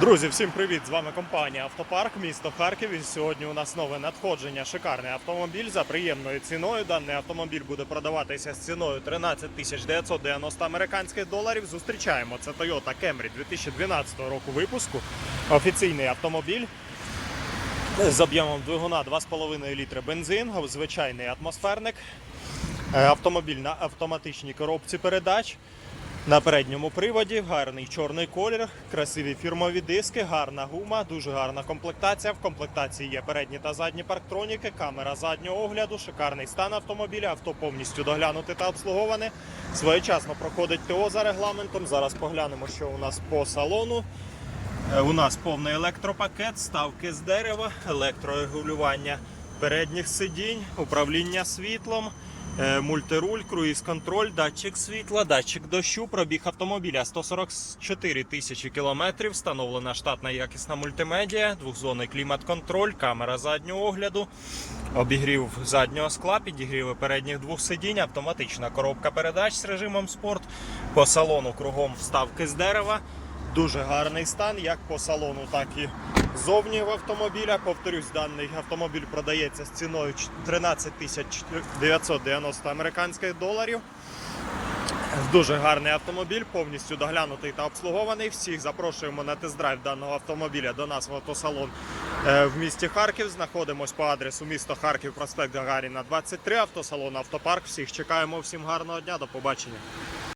Друзі, всім привіт! З вами компанія Автопарк, місто Харків. І сьогодні у нас нове надходження. Шикарний автомобіль за приємною ціною. Даний автомобіль буде продаватися з ціною 13 тисяч 990 американських доларів. Зустрічаємо це Toyota Camry 2012 року випуску. Офіційний автомобіль. З об'ємом двигуна 2,5 літри бензин, звичайний атмосферник. Е, Автомобіль на автоматичній коробці передач. На передньому приводі гарний чорний колір, красиві фірмові диски, гарна гума, дуже гарна комплектація. В комплектації є передні та задні парктроніки, камера заднього огляду, шикарний стан автомобіля, авто повністю доглянуте та обслуговане. Своєчасно проходить ТО за регламентом. Зараз поглянемо, що у нас по салону. Е, У нас повний електропакет, ставки з дерева, електрорегулювання передніх сидінь, управління світлом, мультируль, круїз-контроль, датчик світла, датчик дощу, пробіг автомобіля. 144 тисячі кілометрів, встановлена штатна якісна мультимедіа, двохзонний клімат-контроль, камера заднього огляду, обігрів заднього скла, підігріви передніх двох сидінь, автоматична коробка передач з режимом спорт, по салону кругом вставки з дерева. Дуже гарний стан, як по салону, так і зовні в автомобіля. Повторюсь, даний автомобіль продається з ціною 13 тисяч 990 американських доларів. Дуже гарний автомобіль, повністю доглянутий та обслугований. Всіх запрошуємо на тест-драйв даного автомобіля до нас в автосалон е, в місті Харків. Знаходимось по адресу місто Харків, проспект Гагаріна, 23, автосалон Автопарк. Всіх чекаємо, всім гарного дня, до побачення.